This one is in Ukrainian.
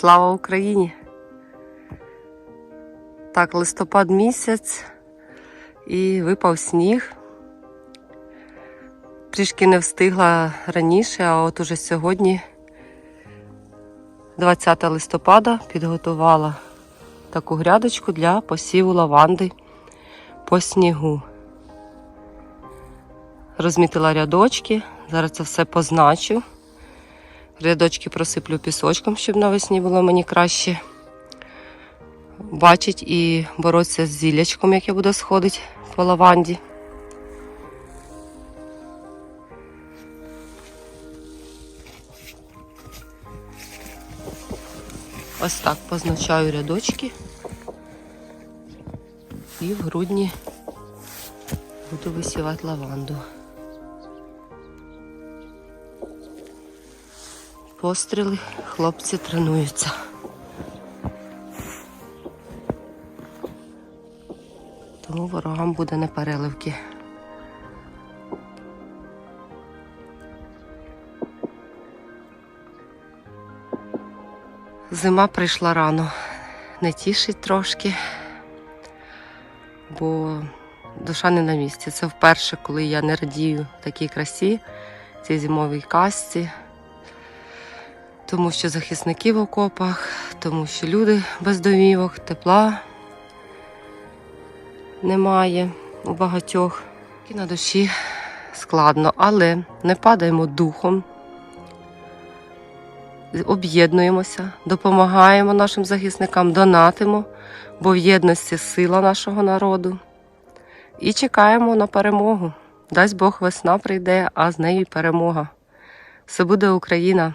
Слава Україні! Так, листопад місяць і випав сніг. Трішки не встигла раніше, а от уже сьогодні, 20 листопада, підготувала таку грядочку для посіву лаванди по снігу. Розмітила рядочки, зараз це все позначу. Рядочки просиплю пісочком, щоб навесні було мені краще. Бачить і боротися з зілячком, яке буде сходити по лаванді. Ось так позначаю рядочки. І в грудні буду висівати лаванду. Постріли, хлопці тренуються. Тому ворогам буде непереливки. Зима прийшла рано, не тішить трошки, бо душа не на місці. Це вперше, коли я не радію такій красі, цій зимовій казці тому що захисники в окопах, тому що люди без домівок, тепла немає у багатьох. І на душі складно, але не падаємо духом, об'єднуємося, допомагаємо нашим захисникам, донатимо, бо в єдності сила нашого народу. І чекаємо на перемогу. Дасть Бог весна прийде, а з нею й перемога. Все буде Україна!